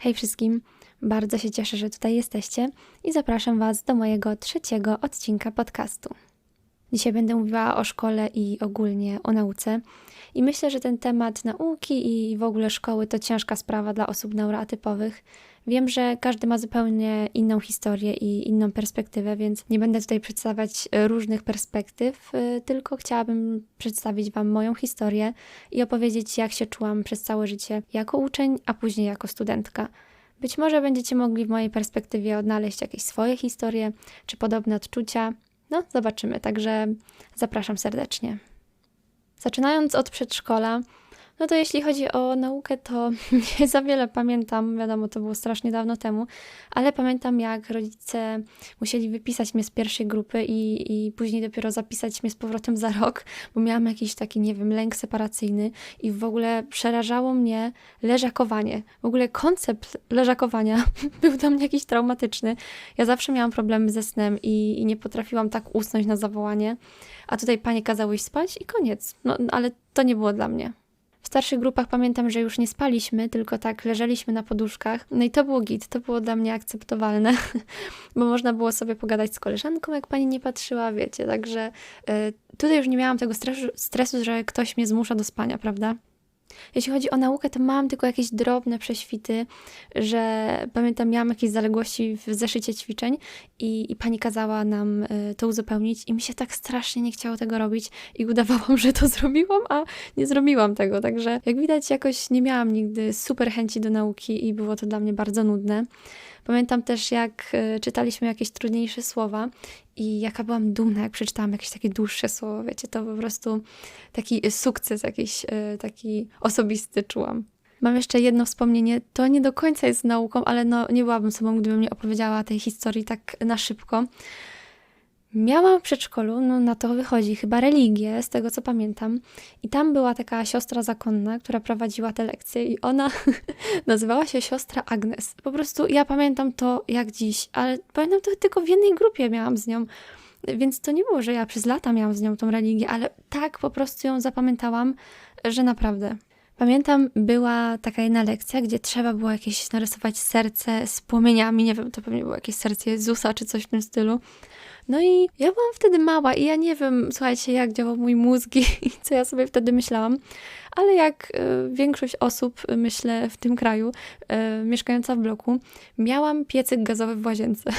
Hej wszystkim, bardzo się cieszę, że tutaj jesteście i zapraszam Was do mojego trzeciego odcinka podcastu. Dzisiaj będę mówiła o szkole i ogólnie o nauce. I myślę, że ten temat nauki i w ogóle szkoły to ciężka sprawa dla osób neuroatypowych. Wiem, że każdy ma zupełnie inną historię i inną perspektywę, więc nie będę tutaj przedstawiać różnych perspektyw, y, tylko chciałabym przedstawić Wam moją historię i opowiedzieć, jak się czułam przez całe życie jako uczeń, a później jako studentka. Być może będziecie mogli w mojej perspektywie odnaleźć jakieś swoje historie czy podobne odczucia. No, zobaczymy, także zapraszam serdecznie. Zaczynając od przedszkola, no to jeśli chodzi o naukę, to nie za wiele pamiętam, wiadomo, to było strasznie dawno temu, ale pamiętam jak rodzice musieli wypisać mnie z pierwszej grupy i, i później dopiero zapisać mnie z powrotem za rok, bo miałam jakiś taki, nie wiem, lęk separacyjny i w ogóle przerażało mnie leżakowanie. W ogóle koncept leżakowania był dla mnie jakiś traumatyczny. Ja zawsze miałam problemy ze snem i, i nie potrafiłam tak usnąć na zawołanie, a tutaj panie kazały spać i koniec. No, ale to nie było dla mnie. W starszych grupach pamiętam, że już nie spaliśmy, tylko tak leżeliśmy na poduszkach. No i to było git, to było dla mnie akceptowalne, bo można było sobie pogadać z koleżanką, jak pani nie patrzyła, wiecie. Także y, tutaj już nie miałam tego stresu, stresu, że ktoś mnie zmusza do spania, prawda? Jeśli chodzi o naukę, to mam tylko jakieś drobne prześwity, że pamiętam, miałam jakieś zaległości w zeszycie ćwiczeń i, i pani kazała nam y, to uzupełnić i mi się tak strasznie nie chciało tego robić i udawałam, że to zrobiłam, a nie zrobiłam tego. Także jak widać, jakoś nie miałam nigdy super chęci do nauki i było to dla mnie bardzo nudne. Pamiętam też, jak e, czytaliśmy jakieś trudniejsze słowa i jaka byłam dumna, jak przeczytałam jakieś takie dłuższe słowo, wiecie, to po prostu taki sukces jakiś e, taki osobisty czułam. Mam jeszcze jedno wspomnienie, to nie do końca jest nauką, ale no nie byłabym sobą, gdybym nie opowiedziała tej historii tak na szybko. Miałam w przedszkolu, no na to wychodzi, chyba religię, z tego co pamiętam. I tam była taka siostra zakonna, która prowadziła te lekcje, i ona nazywała się siostra Agnes. Po prostu ja pamiętam to jak dziś, ale pamiętam to tylko w jednej grupie miałam z nią. Więc to nie było, że ja przez lata miałam z nią tą religię, ale tak po prostu ją zapamiętałam, że naprawdę. Pamiętam, była taka jedna lekcja, gdzie trzeba było jakieś narysować serce z płomieniami. Nie wiem, to pewnie było jakieś serce Jezusa czy coś w tym stylu. No i ja byłam wtedy mała i ja nie wiem, słuchajcie, jak działał mój mózg i co ja sobie wtedy myślałam, ale jak y, większość osób, myślę, w tym kraju, y, mieszkająca w bloku, miałam piecyk gazowy w łazience.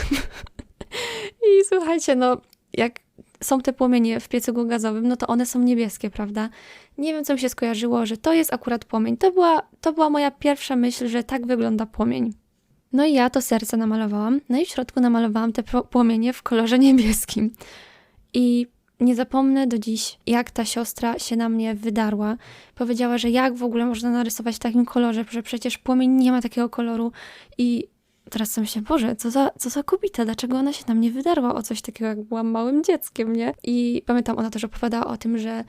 I słuchajcie, no, jak są te płomienie w piecyku gazowym, no to one są niebieskie, prawda? Nie wiem, co mi się skojarzyło, że to jest akurat płomień. To była, to była moja pierwsza myśl, że tak wygląda płomień. No i ja to serce namalowałam, no i w środku namalowałam te płomienie w kolorze niebieskim. I nie zapomnę do dziś, jak ta siostra się na mnie wydarła. Powiedziała, że jak w ogóle można narysować w takim kolorze, że przecież płomień nie ma takiego koloru. I teraz sobie myślę, Boże, co za, co za kobieta, dlaczego ona się na mnie wydarła o coś takiego, jak byłam małym dzieckiem, nie? I pamiętam, ona też opowiadała o tym, że,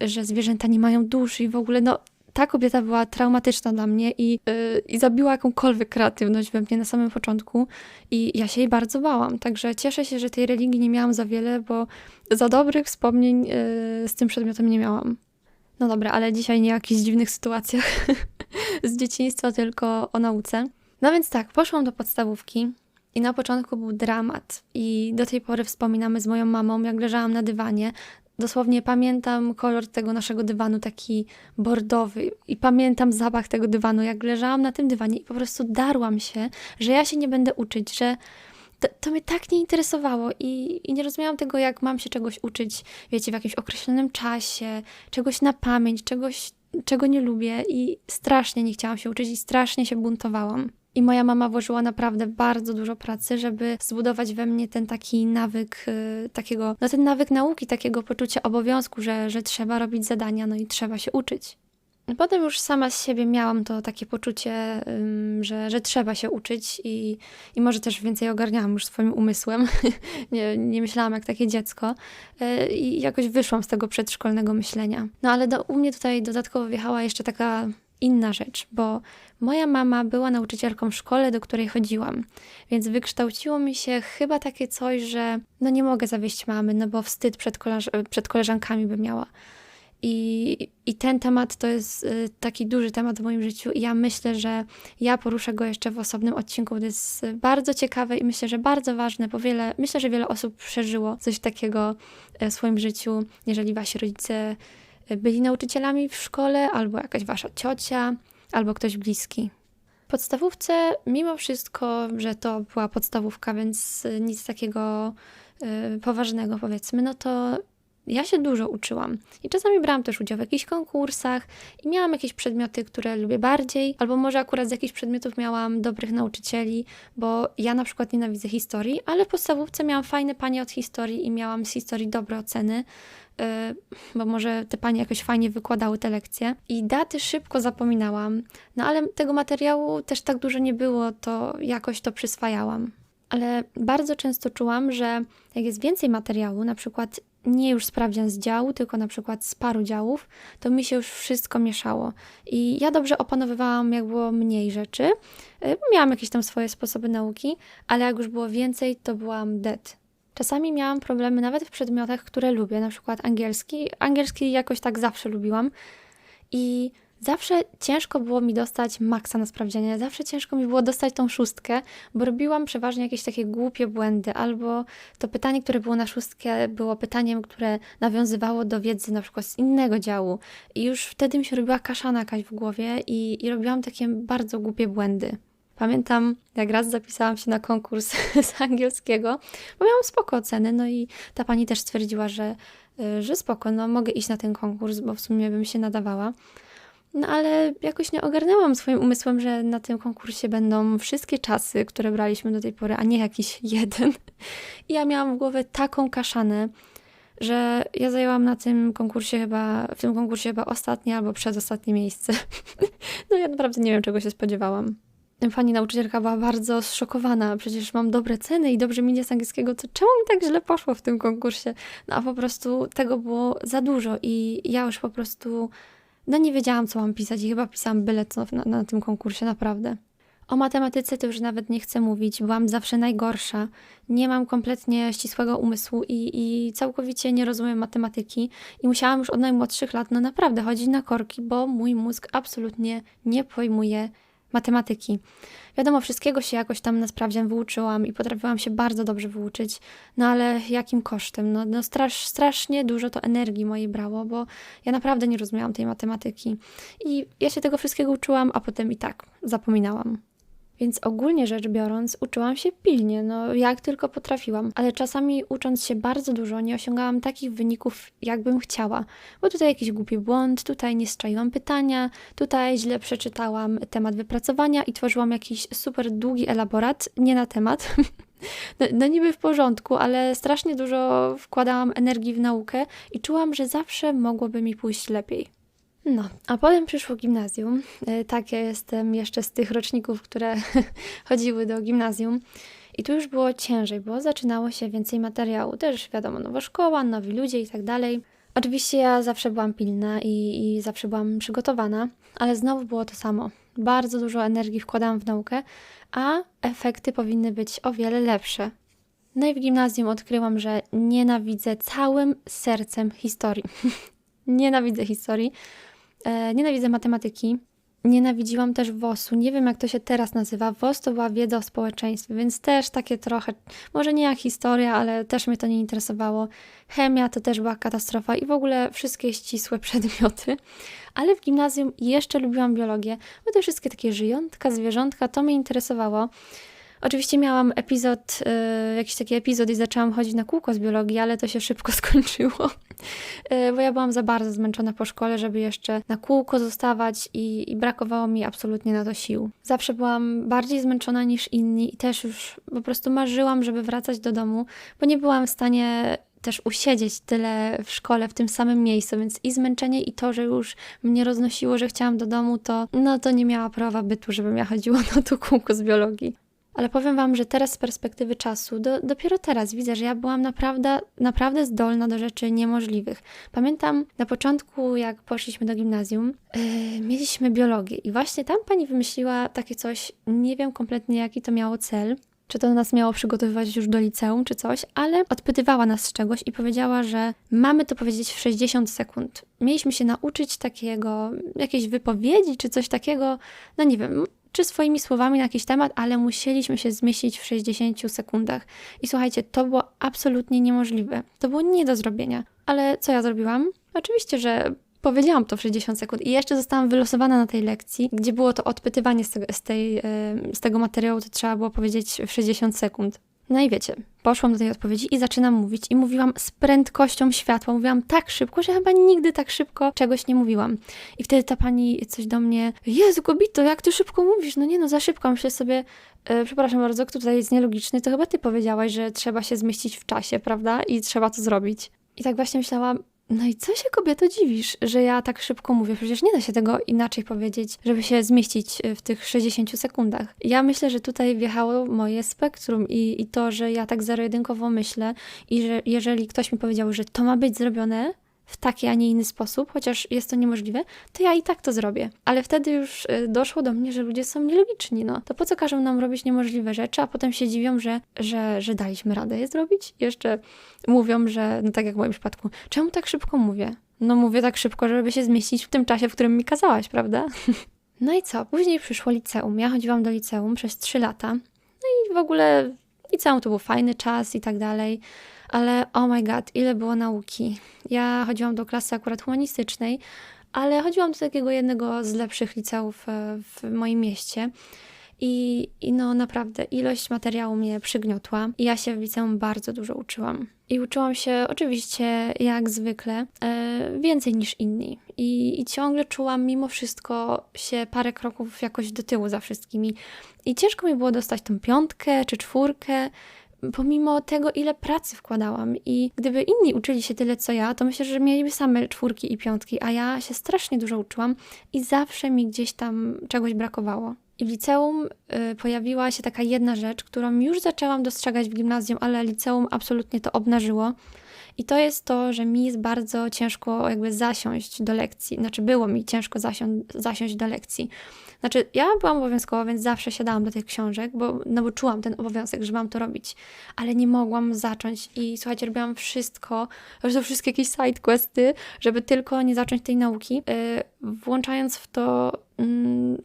że zwierzęta nie mają duszy i w ogóle, no ta kobieta była traumatyczna dla mnie i, yy, i zabiła jakąkolwiek kreatywność we mnie na samym początku i ja się jej bardzo bałam. Także cieszę się, że tej religii nie miałam za wiele, bo za dobrych wspomnień yy, z tym przedmiotem nie miałam. No dobra, ale dzisiaj nie o jakichś dziwnych sytuacjach z dzieciństwa, tylko o nauce. No więc tak, poszłam do podstawówki i na początku był dramat. I do tej pory wspominamy z moją mamą, jak leżałam na dywanie, Dosłownie pamiętam kolor tego naszego dywanu, taki bordowy, i pamiętam zapach tego dywanu, jak leżałam na tym dywanie i po prostu darłam się, że ja się nie będę uczyć, że to, to mnie tak nie interesowało. I, i nie rozumiałam tego, jak mam się czegoś uczyć, wiecie, w jakimś określonym czasie, czegoś na pamięć, czegoś, czego nie lubię. I strasznie nie chciałam się uczyć i strasznie się buntowałam. I moja mama włożyła naprawdę bardzo dużo pracy, żeby zbudować we mnie ten taki nawyk, yy, takiego, no ten nawyk nauki, takiego poczucia obowiązku, że, że trzeba robić zadania, no i trzeba się uczyć. Potem już sama z siebie miałam to takie poczucie, że, że trzeba się uczyć i, i może też więcej ogarniałam już swoim umysłem. nie, nie myślałam jak takie dziecko y, i jakoś wyszłam z tego przedszkolnego myślenia. No ale do, u mnie tutaj dodatkowo wjechała jeszcze taka inna rzecz, bo moja mama była nauczycielką w szkole, do której chodziłam, więc wykształciło mi się chyba takie coś, że no nie mogę zawieść mamy, no bo wstyd przed, koleż przed koleżankami by miała. I, I ten temat to jest y, taki duży temat w moim życiu, i ja myślę, że ja poruszę go jeszcze w osobnym odcinku. To jest bardzo ciekawe i myślę, że bardzo ważne, bo wiele, myślę, że wiele osób przeżyło coś takiego e, w swoim życiu, jeżeli wasi rodzice byli nauczycielami w szkole, albo jakaś wasza ciocia, albo ktoś bliski. W podstawówce, mimo wszystko, że to była podstawówka, więc nic takiego poważnego powiedzmy, no to ja się dużo uczyłam. I czasami brałam też udział w jakichś konkursach i miałam jakieś przedmioty, które lubię bardziej, albo może akurat z jakichś przedmiotów miałam dobrych nauczycieli, bo ja na przykład nienawidzę historii, ale w podstawówce miałam fajne panie od historii i miałam z historii dobre oceny, yy, bo może te panie jakoś fajnie wykładały te lekcje. I daty szybko zapominałam, no ale tego materiału też tak dużo nie było, to jakoś to przyswajałam. Ale bardzo często czułam, że jak jest więcej materiału, na przykład nie już sprawdzian z działu, tylko na przykład z paru działów, to mi się już wszystko mieszało. I ja dobrze opanowywałam, jak było mniej rzeczy. Y, miałam jakieś tam swoje sposoby nauki, ale jak już było więcej, to byłam dead. Czasami miałam problemy nawet w przedmiotach, które lubię, na przykład angielski. Angielski jakoś tak zawsze lubiłam. I Zawsze ciężko było mi dostać maksa na sprawdzianie, zawsze ciężko mi było dostać tą szóstkę, bo robiłam przeważnie jakieś takie głupie błędy, albo to pytanie, które było na szóstkę, było pytaniem, które nawiązywało do wiedzy na przykład z innego działu. I już wtedy mi się robiła kaszana jakaś w głowie i, i robiłam takie bardzo głupie błędy. Pamiętam, jak raz zapisałam się na konkurs z angielskiego, bo miałam spoko oceny, no i ta pani też stwierdziła, że, y, że spoko, no mogę iść na ten konkurs, bo w sumie bym się nadawała. No ale jakoś nie ogarnęłam swoim umysłem, że na tym konkursie będą wszystkie czasy, które braliśmy do tej pory, a nie jakiś jeden. I ja miałam w głowie taką kaszanę, że ja zajęłam na tym konkursie chyba, w tym konkursie chyba ostatnie albo przedostatnie miejsce. no ja naprawdę nie wiem, czego się spodziewałam. Pani nauczycielka była bardzo zszokowana, przecież mam dobre ceny i dobrze mi z angielskiego, to czemu mi tak źle poszło w tym konkursie? No a po prostu tego było za dużo i ja już po prostu no nie wiedziałam, co mam pisać i chyba pisałam byle co na, na tym konkursie, naprawdę. O matematyce to już nawet nie chcę mówić, byłam zawsze najgorsza. Nie mam kompletnie ścisłego umysłu i, i całkowicie nie rozumiem matematyki. I musiałam już od najmłodszych lat, no naprawdę, chodzić na korki, bo mój mózg absolutnie nie pojmuje matematyki. Wiadomo, wszystkiego się jakoś tam na sprawdzian wyuczyłam i potrafiłam się bardzo dobrze wyuczyć, no ale jakim kosztem? No, no strasz, strasznie dużo to energii mojej brało, bo ja naprawdę nie rozumiałam tej matematyki. I ja się tego wszystkiego uczyłam, a potem i tak zapominałam. Więc ogólnie rzecz biorąc, uczyłam się pilnie, no jak tylko potrafiłam, ale czasami ucząc się bardzo dużo, nie osiągałam takich wyników, jakbym chciała. Bo tutaj jakiś głupi błąd, tutaj nie strzaiłam pytania, tutaj źle przeczytałam temat wypracowania i tworzyłam jakiś super długi elaborat, nie na temat. No, no, niby w porządku, ale strasznie dużo wkładałam energii w naukę i czułam, że zawsze mogłoby mi pójść lepiej. No, a potem przyszło gimnazjum. E, tak, ja jestem jeszcze z tych roczników, które chodziły do gimnazjum. I tu już było ciężej, bo zaczynało się więcej materiału. Też wiadomo, nowa szkoła, nowi ludzie i tak dalej. Oczywiście ja zawsze byłam pilna i, i zawsze byłam przygotowana, ale znowu było to samo. Bardzo dużo energii wkładałam w naukę, a efekty powinny być o wiele lepsze. No i w gimnazjum odkryłam, że nienawidzę całym sercem historii. nienawidzę historii. E, nienawidzę matematyki. Nienawidziłam też WOS-u. Nie wiem, jak to się teraz nazywa. WOS to była wiedza o społeczeństwie, więc też takie trochę, może nie jak historia, ale też mnie to nie interesowało. Chemia to też była katastrofa i w ogóle wszystkie ścisłe przedmioty. Ale w gimnazjum jeszcze lubiłam biologię, bo te wszystkie takie żyjątka, zwierzątka, to mnie interesowało. Oczywiście miałam epizod, y, jakiś taki epizod i zaczęłam chodzić na kółko z biologii, ale to się szybko skończyło, y, bo ja byłam za bardzo zmęczona po szkole, żeby jeszcze na kółko zostawać i, i brakowało mi absolutnie na to sił. Zawsze byłam bardziej zmęczona niż inni i też już po prostu marzyłam, żeby wracać do domu, bo nie byłam w stanie też usiedzieć tyle w szkole, w tym samym miejscu, więc i zmęczenie, i to, że już mnie roznosiło, że chciałam do domu, to no to nie miała prawa bytu, żebym ja chodziła na to kółko z biologii. Ale powiem Wam, że teraz z perspektywy czasu, do, dopiero teraz widzę, że ja byłam naprawdę, naprawdę zdolna do rzeczy niemożliwych. Pamiętam na początku, jak poszliśmy do gimnazjum, yy, mieliśmy biologię i właśnie tam pani wymyśliła takie coś, nie wiem kompletnie jaki to miało cel, czy to nas miało przygotowywać już do liceum, czy coś, ale odpytywała nas z czegoś i powiedziała, że mamy to powiedzieć w 60 sekund. Mieliśmy się nauczyć takiego, jakiejś wypowiedzi, czy coś takiego, no nie wiem, czy swoimi słowami na jakiś temat, ale musieliśmy się zmieścić w 60 sekundach. I słuchajcie, to było absolutnie niemożliwe. To było nie do zrobienia. Ale co ja zrobiłam? Oczywiście, że powiedziałam to w 60 sekund i jeszcze zostałam wylosowana na tej lekcji, gdzie było to odpytywanie z tego, z tej, z tego materiału, to trzeba było powiedzieć w 60 sekund. No i wiecie, poszłam do tej odpowiedzi i zaczynam mówić i mówiłam z prędkością światła, mówiłam tak szybko, że chyba nigdy tak szybko czegoś nie mówiłam. I wtedy ta pani coś do mnie, Jezu Kobito, jak ty szybko mówisz? No nie no, za szybko. Myślę sobie, e, przepraszam bardzo, kto tutaj jest nielogiczny, to chyba ty powiedziałaś, że trzeba się zmieścić w czasie, prawda? I trzeba to zrobić. I tak właśnie myślałam, no i co się kobieto dziwisz, że ja tak szybko mówię? Przecież nie da się tego inaczej powiedzieć, żeby się zmieścić w tych 60 sekundach. Ja myślę, że tutaj wjechało moje spektrum i, i to, że ja tak zero-jedynkowo myślę i że jeżeli ktoś mi powiedział, że to ma być zrobione, w taki, a nie inny sposób, chociaż jest to niemożliwe, to ja i tak to zrobię. Ale wtedy już y, doszło do mnie, że ludzie są nielogiczni, no. To po co każą nam robić niemożliwe rzeczy, a potem się dziwią, że, że, że daliśmy radę je zrobić? Jeszcze mówią, że, no tak jak w moim przypadku, czemu tak szybko mówię? No mówię tak szybko, żeby się zmieścić w tym czasie, w którym mi kazałaś, prawda? No i co? Później przyszło liceum. Ja chodziłam do liceum przez 3 lata. No i w ogóle liceum to był fajny czas i tak dalej ale oh my god, ile było nauki. Ja chodziłam do klasy akurat humanistycznej, ale chodziłam do takiego jednego z lepszych liceów e, w moim mieście. I, I no naprawdę, ilość materiału mnie przygniotła i ja się w liceum bardzo dużo uczyłam. I uczyłam się oczywiście, jak zwykle, e, więcej niż inni. I, I ciągle czułam mimo wszystko się parę kroków jakoś do tyłu za wszystkimi. I ciężko mi było dostać tą piątkę czy czwórkę, pomimo tego, ile pracy wkładałam. I gdyby inni uczyli się tyle co ja, to myślę, że mieliby same czwórki i piątki, a ja się strasznie dużo uczyłam i zawsze mi gdzieś tam czegoś brakowało. I w liceum y, pojawiła się taka jedna rzecz, którą już zaczęłam dostrzegać w gimnazjum, ale liceum absolutnie to obnażyło. I to jest to, że mi jest bardzo ciężko jakby zasiąść do lekcji. Znaczy, było mi ciężko zasią- zasiąść do lekcji. Znaczy, ja byłam obowiązkowa, więc zawsze siadałam do tych książek, bo, no bo czułam ten obowiązek, że mam to robić. Ale nie mogłam zacząć i słuchajcie, robiłam wszystko, że wszystkie jakieś side questy, żeby tylko nie zacząć tej nauki, yy, włączając w to yy,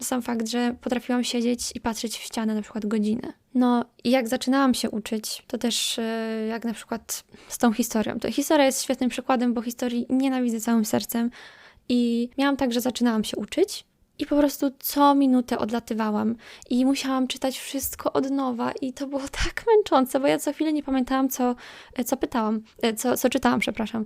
sam fakt, że potrafiłam siedzieć i patrzeć w ścianę na przykład godzinę. No i jak zaczynałam się uczyć, to też yy, jak na przykład z tą historią. To historia jest świetnym przykładem, bo historii nienawidzę całym sercem. I miałam tak, że zaczynałam się uczyć, i po prostu co minutę odlatywałam i musiałam czytać wszystko od nowa i to było tak męczące, bo ja co chwilę nie pamiętałam, co, co pytałam, e, co, co czytałam, przepraszam.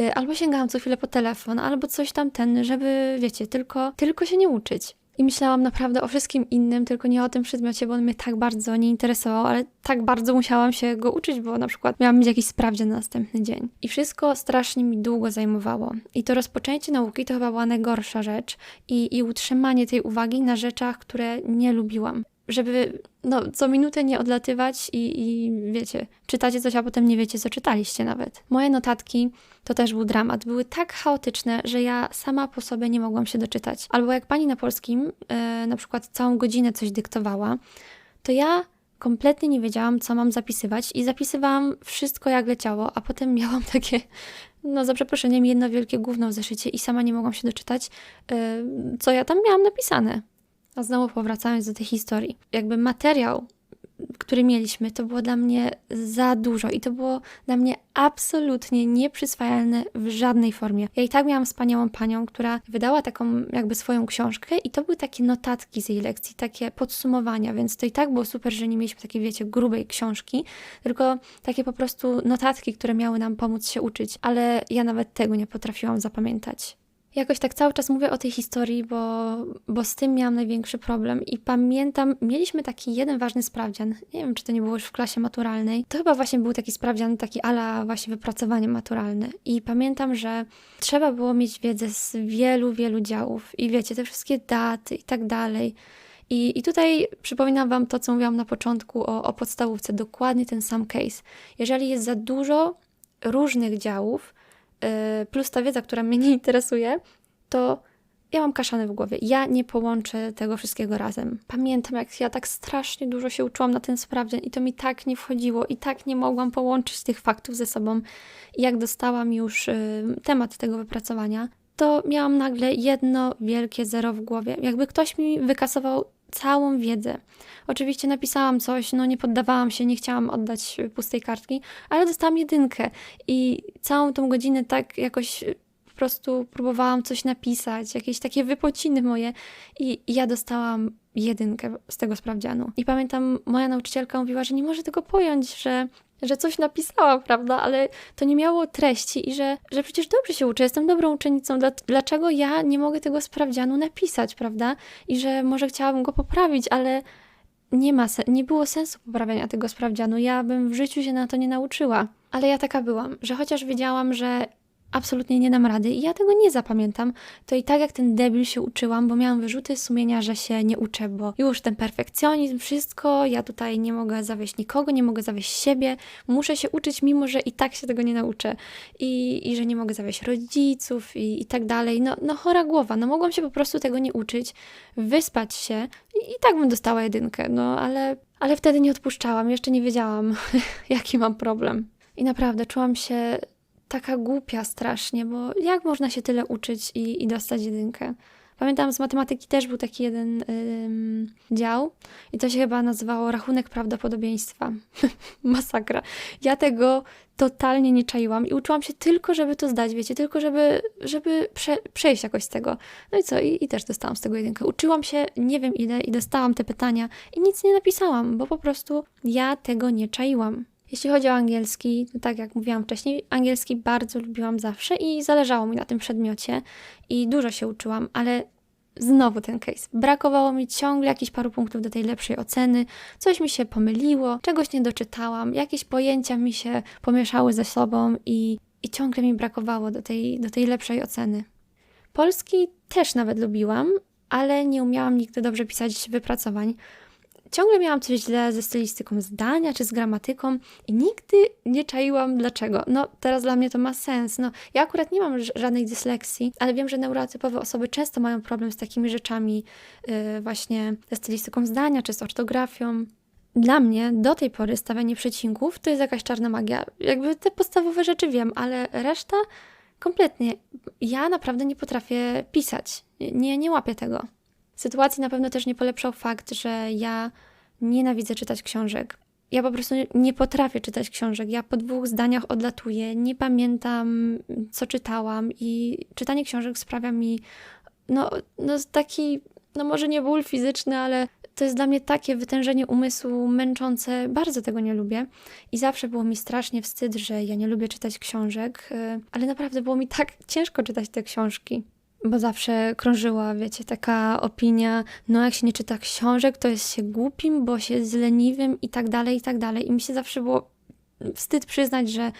E, albo sięgałam co chwilę po telefon, albo coś tam ten, żeby, wiecie, tylko, tylko się nie uczyć. I myślałam naprawdę o wszystkim innym, tylko nie o tym przedmiocie, bo on mnie tak bardzo nie interesował, ale tak bardzo musiałam się go uczyć, bo na przykład miałam mieć jakiś sprawdzian na następny dzień. I wszystko strasznie mi długo zajmowało. I to rozpoczęcie nauki to chyba była najgorsza rzecz i, i utrzymanie tej uwagi na rzeczach, które nie lubiłam żeby no, co minutę nie odlatywać i, i wiecie, czytacie coś, a potem nie wiecie, co czytaliście nawet. Moje notatki to też był dramat. Były tak chaotyczne, że ja sama po sobie nie mogłam się doczytać. Albo jak pani na polskim e, na przykład całą godzinę coś dyktowała, to ja kompletnie nie wiedziałam, co mam zapisywać i zapisywałam wszystko jak leciało, a potem miałam takie, no za przeproszeniem, jedno wielkie gówno w zeszycie i sama nie mogłam się doczytać, e, co ja tam miałam napisane. A znowu powracając do tej historii, jakby materiał, który mieliśmy, to było dla mnie za dużo i to było dla mnie absolutnie nieprzyswajalne w żadnej formie. Ja i tak miałam wspaniałą panią, która wydała taką jakby swoją książkę i to były takie notatki z jej lekcji, takie podsumowania, więc to i tak było super, że nie mieliśmy takiej, wiecie, grubej książki, tylko takie po prostu notatki, które miały nam pomóc się uczyć, ale ja nawet tego nie potrafiłam zapamiętać. Jakoś tak cały czas mówię o tej historii, bo, bo z tym miałam największy problem. I pamiętam, mieliśmy taki jeden ważny sprawdzian. Nie wiem, czy to nie było już w klasie maturalnej. To chyba właśnie był taki sprawdzian, taki ala właśnie wypracowanie maturalne. I pamiętam, że trzeba było mieć wiedzę z wielu, wielu działów. I wiecie, te wszystkie daty i tak dalej. I, I tutaj przypominam Wam to, co mówiłam na początku o, o podstawówce. Dokładnie ten sam case. Jeżeli jest za dużo różnych działów, plus ta wiedza, która mnie nie interesuje, to ja mam kaszany w głowie. Ja nie połączę tego wszystkiego razem. Pamiętam, jak ja tak strasznie dużo się uczyłam na ten sprawdzian i to mi tak nie wchodziło i tak nie mogłam połączyć tych faktów ze sobą. I jak dostałam już y, temat tego wypracowania, to miałam nagle jedno wielkie zero w głowie. Jakby ktoś mi wykasował całą wiedzę. Oczywiście napisałam coś, no nie poddawałam się, nie chciałam oddać pustej kartki, ale dostałam jedynkę i całą tą godzinę tak jakoś po prostu próbowałam coś napisać, jakieś takie wypociny moje i, i ja dostałam jedynkę z tego sprawdzianu. I pamiętam, moja nauczycielka mówiła, że nie może tego pojąć, że że coś napisała, prawda, ale to nie miało treści i że, że przecież dobrze się uczę, jestem dobrą uczennicą, dlaczego ja nie mogę tego sprawdzianu napisać, prawda? I że może chciałabym go poprawić, ale nie ma, nie było sensu poprawiania tego sprawdzianu. Ja bym w życiu się na to nie nauczyła. Ale ja taka byłam, że chociaż wiedziałam, że absolutnie nie dam rady i ja tego nie zapamiętam, to i tak jak ten debil się uczyłam, bo miałam wyrzuty sumienia, że się nie uczę, bo już ten perfekcjonizm, wszystko, ja tutaj nie mogę zawieść nikogo, nie mogę zawieść siebie, muszę się uczyć, mimo że i tak się tego nie nauczę. I, i że nie mogę zawieść rodziców i, i tak dalej. No, no chora głowa, no mogłam się po prostu tego nie uczyć, wyspać się i, i tak bym dostała jedynkę, no ale, ale wtedy nie odpuszczałam, jeszcze nie wiedziałam, jaki mam problem. I naprawdę czułam się taka głupia strasznie, bo jak można się tyle uczyć i, i dostać jedynkę? Pamiętam, z matematyki też był taki jeden ym, dział i to się chyba nazywało rachunek prawdopodobieństwa. Masakra. Ja tego totalnie nie czaiłam i uczyłam się tylko, żeby to zdać, wiecie, tylko żeby, żeby prze, przejść jakoś z tego. No i co? I, I też dostałam z tego jedynkę. Uczyłam się nie wiem ile i dostałam te pytania i nic nie napisałam, bo po prostu ja tego nie czaiłam. Jeśli chodzi o angielski, to tak jak mówiłam wcześniej, angielski bardzo lubiłam zawsze i zależało mi na tym przedmiocie i dużo się uczyłam, ale znowu ten case. Brakowało mi ciągle jakichś paru punktów do tej lepszej oceny, coś mi się pomyliło, czegoś nie doczytałam, jakieś pojęcia mi się pomieszały ze sobą i, i ciągle mi brakowało do tej, do tej lepszej oceny. Polski też nawet lubiłam, ale nie umiałam nigdy dobrze pisać wypracowań ciągle miałam coś źle ze stylistyką zdania czy z gramatyką i nigdy nie czaiłam dlaczego. No teraz dla mnie to ma sens. No ja akurat nie mam żadnej dysleksji, ale wiem, że neurotypowe osoby często mają problem z takimi rzeczami yy, właśnie ze stylistyką zdania czy z ortografią. Dla mnie do tej pory stawianie przecinków to jest jakaś czarna magia. Jakby te podstawowe rzeczy wiem, ale reszta kompletnie. Ja naprawdę nie potrafię pisać. Nie, nie łapię tego. Sytuacji na pewno też nie polepszał fakt, że ja nienawidzę czytać książek. Ja po prostu nie potrafię czytać książek. Ja po dwóch zdaniach odlatuję, nie pamiętam, co czytałam, i czytanie książek sprawia mi, no, no taki, no może nie ból fizyczny, ale to jest dla mnie takie wytężenie umysłu męczące. Bardzo tego nie lubię. I zawsze było mi strasznie wstyd, że ja nie lubię czytać książek, y, ale naprawdę było mi tak ciężko czytać te książki bo zawsze krążyła, wiecie, taka opinia, no jak się nie czyta książek, to jest się głupim, bo się jest leniwym i tak dalej, i tak dalej. I mi się zawsze było wstyd przyznać, że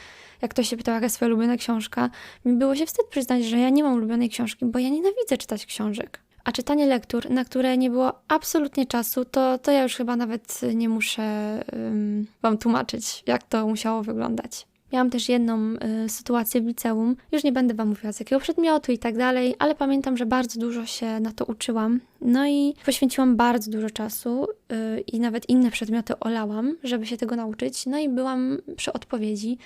jak ktoś się pytał, jaka jest swoja ulubiona książka, mi było się wstyd przyznać, że ja nie mam ulubionej książki, bo ja nienawidzę czytać książek. A czytanie lektur, na które nie było absolutnie czasu, to, to ja już chyba nawet nie muszę um, Wam tłumaczyć, jak to musiało wyglądać. Miałam też jedną y, sytuację w liceum. Już nie będę Wam mówiła z jakiego przedmiotu i tak dalej, ale pamiętam, że bardzo dużo się na to uczyłam. No i poświęciłam bardzo dużo czasu y, i nawet inne przedmioty olałam, żeby się tego nauczyć. No i byłam przy odpowiedzi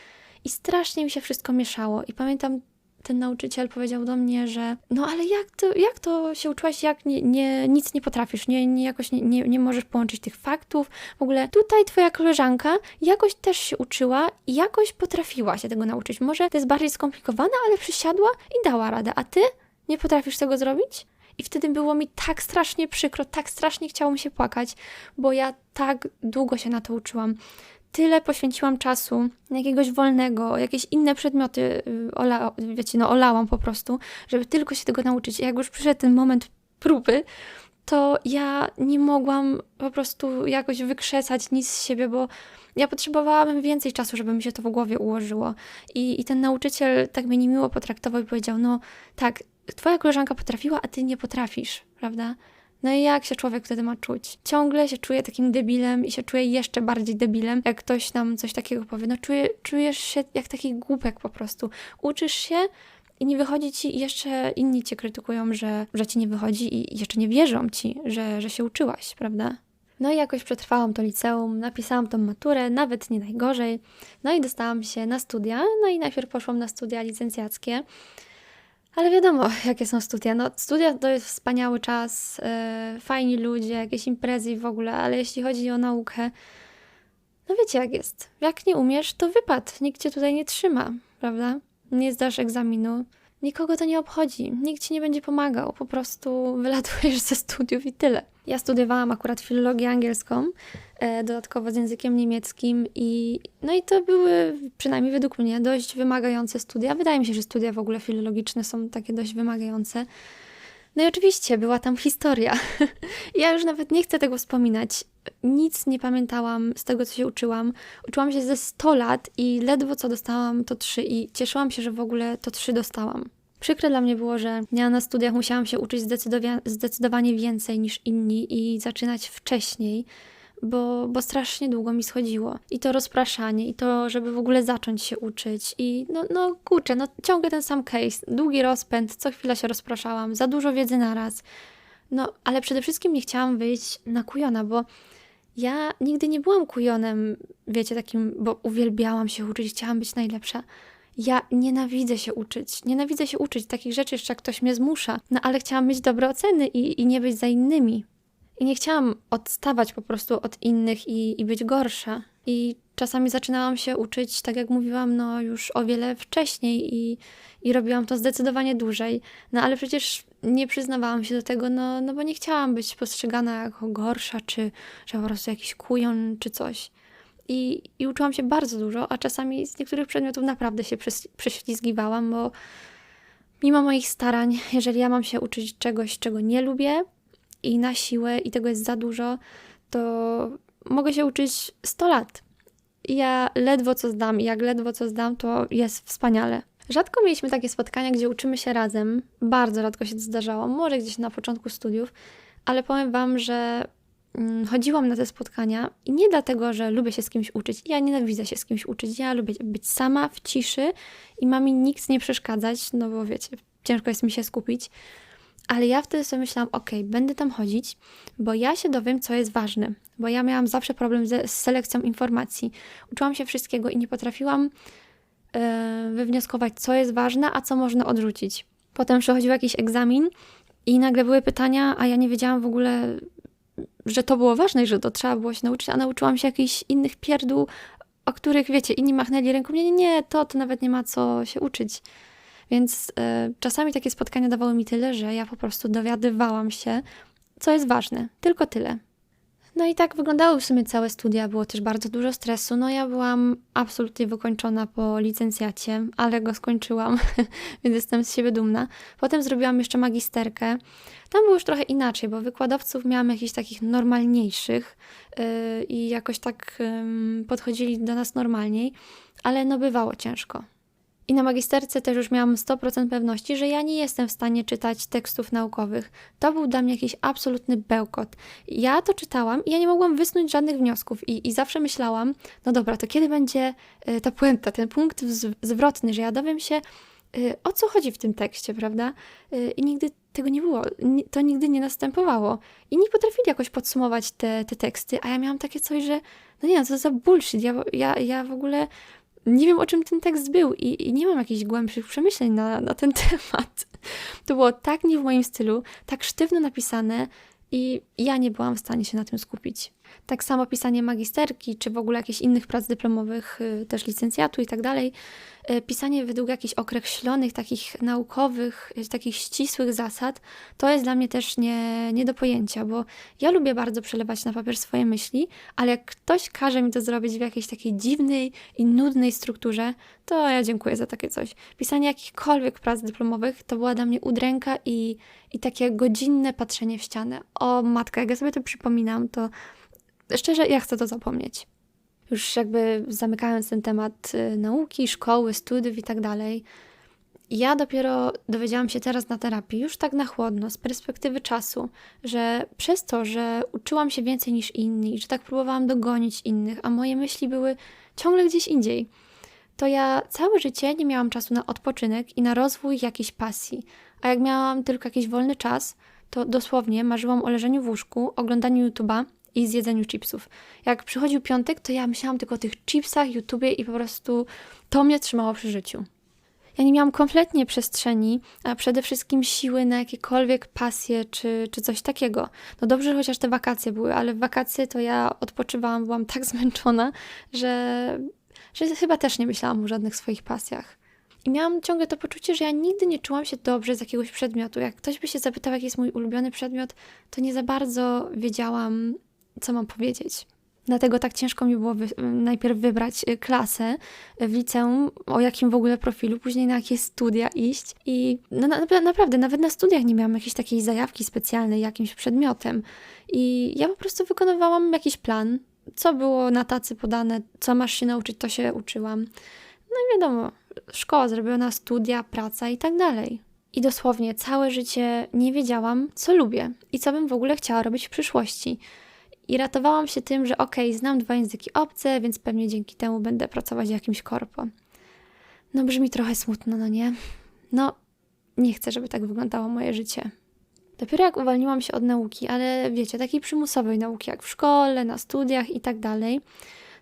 i strasznie mi się wszystko mieszało. I pamiętam ten nauczyciel powiedział do mnie, że no ale jak to, jak to się uczyłaś, jak nie, nie, nic nie potrafisz, nie, nie jakoś nie, nie, nie możesz połączyć tych faktów. W ogóle tutaj twoja koleżanka jakoś też się uczyła i jakoś potrafiła się tego nauczyć. Może to jest bardziej skomplikowane, ale przysiadła i dała radę, a ty nie potrafisz tego zrobić? I wtedy było mi tak strasznie przykro, tak strasznie chciało mi się płakać, bo ja tak długo się na to uczyłam tyle poświęciłam czasu jakiegoś wolnego, jakieś inne przedmioty, y, ola, wiecie, no olałam po prostu, żeby tylko się tego nauczyć. I jak już przyszedł ten moment próby, to ja nie mogłam po prostu jakoś wykrzesać nic z siebie, bo ja potrzebowałam więcej czasu, żeby mi się to w głowie ułożyło. I, i ten nauczyciel tak mnie niemiło potraktował i powiedział: No, tak, twoja koleżanka potrafiła, a ty nie potrafisz, prawda? No i jak się człowiek wtedy ma czuć? Ciągle się czuje takim debilem i się czuje jeszcze bardziej debilem, jak ktoś nam coś takiego powie. No czuje, czujesz się jak taki głupek po prostu. Uczysz się i nie wychodzi ci, jeszcze inni cię krytykują, że, że ci nie wychodzi i jeszcze nie wierzą ci, że, że się uczyłaś, prawda? No i jakoś przetrwałam to liceum, napisałam tą maturę, nawet nie najgorzej. No i dostałam się na studia, no i najpierw poszłam na studia licencjackie. Ale wiadomo, jakie są studia. No, studia to jest wspaniały czas, yy, fajni ludzie, jakieś imprezy i w ogóle, ale jeśli chodzi o naukę, no wiecie jak jest. Jak nie umiesz, to wypad. Nikt cię tutaj nie trzyma, prawda? Nie zdasz egzaminu, nikogo to nie obchodzi, nikt ci nie będzie pomagał, po prostu wylatujesz ze studiów i tyle. Ja studiowałam akurat filologię angielską, e, dodatkowo z językiem niemieckim i no i to były przynajmniej według mnie dość wymagające studia. Wydaje mi się, że studia w ogóle filologiczne są takie dość wymagające. No i oczywiście była tam historia. ja już nawet nie chcę tego wspominać. Nic nie pamiętałam z tego, co się uczyłam. Uczyłam się ze 100 lat i ledwo co dostałam to 3 i cieszyłam się, że w ogóle to 3 dostałam. Przykre dla mnie było, że ja na studiach musiałam się uczyć zdecydowanie więcej niż inni i zaczynać wcześniej, bo, bo strasznie długo mi schodziło. I to rozpraszanie, i to, żeby w ogóle zacząć się uczyć. I no, no kurczę, no ciągle ten sam case. Długi rozpęd, co chwila się rozpraszałam, za dużo wiedzy naraz. No, ale przede wszystkim nie chciałam wyjść na kujona, bo ja nigdy nie byłam kujonem, wiecie, takim, bo uwielbiałam się uczyć, chciałam być najlepsza. Ja nienawidzę się uczyć. Nienawidzę się uczyć takich rzeczy, jeszcze ktoś mnie zmusza. No ale chciałam mieć dobre oceny i, i nie być za innymi. I nie chciałam odstawać po prostu od innych i, i być gorsza. I czasami zaczynałam się uczyć, tak jak mówiłam, no już o wiele wcześniej i, i robiłam to zdecydowanie dłużej. No ale przecież nie przyznawałam się do tego, no, no bo nie chciałam być postrzegana jako gorsza, czy że po prostu jakiś kujon, czy coś. I, I uczyłam się bardzo dużo, a czasami z niektórych przedmiotów naprawdę się prześlizgiwałam, bo mimo moich starań, jeżeli ja mam się uczyć czegoś, czego nie lubię i na siłę, i tego jest za dużo, to mogę się uczyć 100 lat. Ja ledwo co zdam, i jak ledwo co zdam, to jest wspaniale. Rzadko mieliśmy takie spotkania, gdzie uczymy się razem. Bardzo rzadko się to zdarzało, może gdzieś na początku studiów, ale powiem Wam, że Mm, chodziłam na te spotkania i nie dlatego, że lubię się z kimś uczyć. Ja nienawidzę się z kimś uczyć. Ja lubię być sama w ciszy i ma mi nikt nie przeszkadzać, no bo wiecie, ciężko jest mi się skupić. Ale ja wtedy sobie myślałam, ok, będę tam chodzić, bo ja się dowiem, co jest ważne. Bo ja miałam zawsze problem ze, z selekcją informacji. Uczyłam się wszystkiego i nie potrafiłam yy, wywnioskować, co jest ważne, a co można odrzucić. Potem przychodził jakiś egzamin i nagle były pytania, a ja nie wiedziałam w ogóle, że to było ważne i że to trzeba było się nauczyć, a nauczyłam się jakichś innych pierdół, o których, wiecie, inni machnęli ręką. Nie, nie, nie, to, to nawet nie ma co się uczyć. Więc y, czasami takie spotkania dawały mi tyle, że ja po prostu dowiadywałam się, co jest ważne. Tylko tyle. No i tak wyglądały w sumie całe studia, było też bardzo dużo stresu. No ja byłam absolutnie wykończona po licencjacie, ale go skończyłam, więc jestem z siebie dumna. Potem zrobiłam jeszcze magisterkę. Tam było już trochę inaczej, bo wykładowców miałam jakichś takich normalniejszych yy, i jakoś tak yy, podchodzili do nas normalniej, ale no bywało ciężko. I na magisterce też już miałam 100% pewności, że ja nie jestem w stanie czytać tekstów naukowych. To był dla mnie jakiś absolutny bełkot. Ja to czytałam i ja nie mogłam wysnuć żadnych wniosków. I, i zawsze myślałam, no dobra, to kiedy będzie y, ta puenta, ten punkt zwrotny, że ja dowiem się, y, o co chodzi w tym tekście, prawda? Y, I nigdy tego nie było. To nigdy nie następowało. I nie potrafili jakoś podsumować te, te teksty, a ja miałam takie coś, że no nie, no to za bullshit. Ja, ja, ja w ogóle nie wiem, o czym ten tekst był i, i nie mam jakichś głębszych przemyśleń na, na ten temat. To było tak nie w moim stylu, tak sztywno napisane i ja nie byłam w stanie się na tym skupić. Tak samo pisanie magisterki, czy w ogóle jakichś innych prac dyplomowych, y, też licencjatu i tak dalej, pisanie według jakichś określonych, takich naukowych, y, takich ścisłych zasad, to jest dla mnie też nie, nie do pojęcia, bo ja lubię bardzo przelewać na papier swoje myśli, ale jak ktoś każe mi to zrobić w jakiejś takiej dziwnej i nudnej strukturze, to ja dziękuję za takie coś. Pisanie jakichkolwiek prac dyplomowych to była dla mnie udręka i, i takie godzinne patrzenie w ścianę. O matka, jak ja sobie to przypominam, to szczerze, ja chcę to zapomnieć. Już jakby zamykając ten temat y, nauki, szkoły, studiów i tak dalej, ja dopiero dowiedziałam się teraz na terapii, już tak na chłodno, z perspektywy czasu, że przez to, że uczyłam się więcej niż inni, że tak próbowałam dogonić innych, a moje myśli były ciągle gdzieś indziej, to ja całe życie nie miałam czasu na odpoczynek i na rozwój jakiejś pasji. A jak miałam tylko jakiś wolny czas, to dosłownie marzyłam o leżeniu w łóżku, oglądaniu YouTube'a i zjedzeniu chipsów. Jak przychodził piątek, to ja myślałam tylko o tych chipsach, YouTubie i po prostu to mnie trzymało przy życiu. Ja nie miałam kompletnie przestrzeni, a przede wszystkim siły na jakiekolwiek pasje czy, czy coś takiego. No dobrze, chociaż te wakacje były, ale w wakacje to ja odpoczywałam, byłam tak zmęczona, że, że chyba też nie myślałam o żadnych swoich pasjach. I miałam ciągle to poczucie, że ja nigdy nie czułam się dobrze z jakiegoś przedmiotu. Jak ktoś by się zapytał, jaki jest mój ulubiony przedmiot, to nie za bardzo wiedziałam, co mam powiedzieć. Dlatego tak ciężko mi było wy najpierw wybrać y, klasę w liceum, o jakim w ogóle profilu, później na jakie studia iść. I no, na, naprawdę, nawet na studiach nie miałam jakiejś takiej zajawki specjalnej jakimś przedmiotem. I ja po prostu wykonywałam jakiś plan, co było na tacy podane, co masz się nauczyć, to się uczyłam. No i wiadomo, szkoła zrobiona, studia, praca i tak dalej. I dosłownie całe życie nie wiedziałam, co lubię i co bym w ogóle chciała robić w przyszłości. I ratowałam się tym, że okej, okay, znam dwa języki obce, więc pewnie dzięki temu będę pracować w jakimś korpo. No brzmi trochę smutno, no nie? No, nie chcę, żeby tak wyglądało moje życie. Dopiero jak uwolniłam się od nauki, ale wiecie, takiej przymusowej nauki, jak w szkole, na studiach i tak dalej,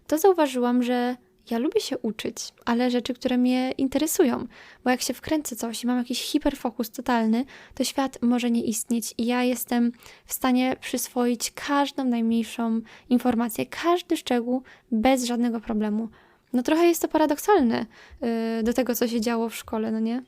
to zauważyłam, że ja lubię się uczyć, ale rzeczy, które mnie interesują, bo jak się wkręcę coś i mam jakiś hiperfokus totalny, to świat może nie istnieć i ja jestem w stanie przyswoić każdą najmniejszą informację, każdy szczegół bez żadnego problemu. No trochę jest to paradoksalne yy, do tego, co się działo w szkole, no nie?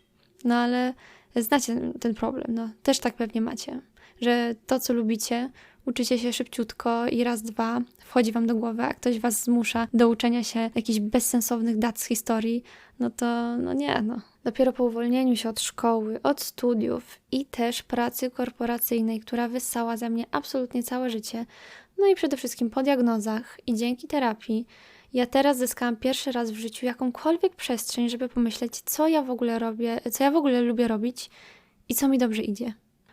No ale znacie ten problem, no też tak pewnie macie, że to, co lubicie, uczycie się szybciutko i raz, dwa wchodzi wam do głowy, a ktoś was zmusza do uczenia się jakichś bezsensownych dat z historii, no to no nie, no. Dopiero po uwolnieniu się od szkoły, od studiów i też pracy korporacyjnej, która wyssała ze mnie absolutnie całe życie, no i przede wszystkim po diagnozach i dzięki terapii, ja teraz zyskałam pierwszy raz w życiu jakąkolwiek przestrzeń, żeby pomyśleć, co ja w ogóle robię, co ja w ogóle lubię robić i co mi dobrze idzie.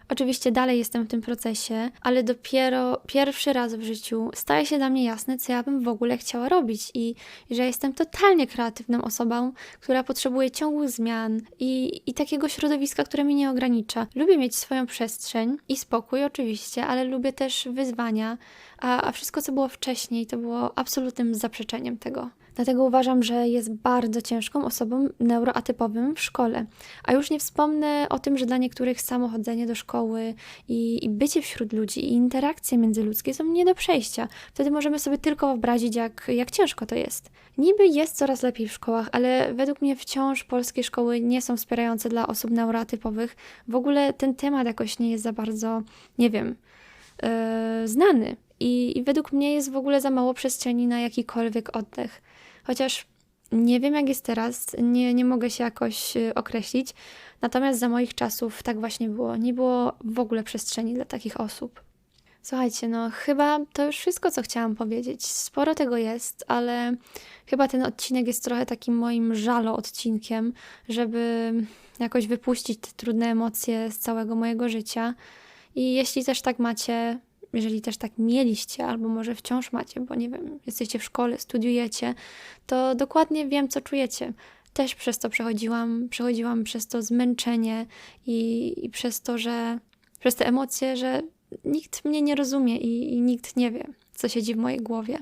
Oczywiście dalej jestem w tym procesie, ale dopiero pierwszy raz w życiu staje się dla mnie jasne, co ja bym w ogóle chciała robić i, że jestem totalnie kreatywną osobą, która potrzebuje ciągłych zmian i, i takiego środowiska, które mnie nie ogranicza. Lubię mieć swoją przestrzeń i spokój oczywiście, ale lubię też wyzwania, a, a wszystko, co było wcześniej, to było absolutnym zaprzeczeniem tego. Dlatego uważam, że jest bardzo ciężką osobą neuroatypowym w szkole. A już nie wspomnę o tym, że dla niektórych samochodzenie do szkoły i, i bycie wśród ludzi i interakcje międzyludzkie są nie do przejścia. Wtedy możemy sobie tylko wyobrazić, jak, jak ciężko to jest. Niby jest coraz lepiej w szkołach, ale według mnie wciąż polskie szkoły nie są wspierające dla osób neuroatypowych. W ogóle ten temat jakoś nie jest za bardzo, nie wiem, yy, znany. I, I według mnie jest w ogóle za mało przestrzeni na jakikolwiek oddech. Chociaż nie wiem, jak jest teraz, nie, nie mogę się jakoś y, określić. Natomiast za moich czasów tak właśnie było. Nie było w ogóle przestrzeni dla takich osób. Słuchajcie, no chyba to już wszystko, co chciałam powiedzieć. Sporo tego jest, ale chyba ten odcinek jest trochę takim moim żalo odcinkiem, żeby jakoś wypuścić te trudne emocje z całego mojego życia. I jeśli też tak macie, jeżeli też tak mieliście, albo może wciąż macie, bo nie wiem, jesteście w szkole, studiujecie, to dokładnie wiem, co czujecie. Też przez to przechodziłam, przechodziłam przez to zmęczenie i, i przez to, że przez te emocje, że nikt mnie nie rozumie i, i nikt nie wie, co siedzi w mojej głowie.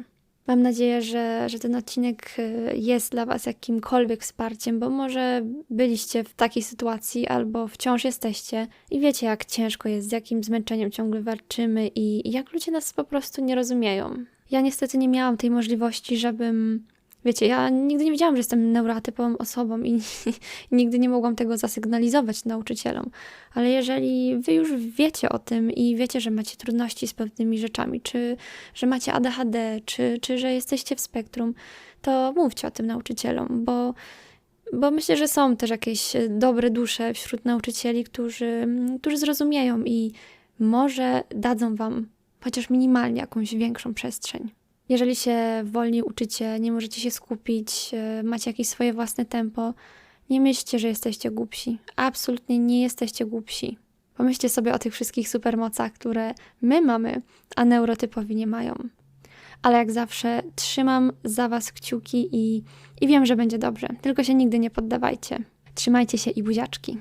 Mam nadzieję, że, że ten odcinek y, jest dla Was jakimkolwiek wsparciem, bo może byliście w takiej sytuacji albo wciąż jesteście i wiecie, jak ciężko jest, z jakim zmęczeniem ciągle walczymy i jak ludzie nas po prostu nie rozumieją. Ja niestety nie miałam tej możliwości, żebym Wiecie, ja nigdy nie wiedziałam, że jestem neurotypową osobą i, nigdy nie mogłam tego zasygnalizować nauczycielom. Ale jeżeli wy już wiecie o tym i wiecie, że macie trudności z pewnymi rzeczami, czy że macie ADHD, czy, czy że jesteście w spektrum, to mówcie o tym nauczycielom, bo, bo myślę, że są też jakieś dobre dusze wśród nauczycieli, którzy, którzy zrozumieją i może dadzą wam chociaż minimalnie jakąś większą przestrzeń. Jeżeli się wolniej uczycie, nie możecie się skupić, e, macie jakieś swoje własne tempo, nie myślcie, że jesteście głupsi. Absolutnie nie jesteście głupsi. Pomyślcie sobie o tych wszystkich supermocach, które my mamy, a neurotypowi nie mają. ale jak zawsze trzymam za Was kciuki i, i wiem, że będzie dobrze. Tylko się nigdy nie poddawajcie. Trzymajcie się i buziaczki.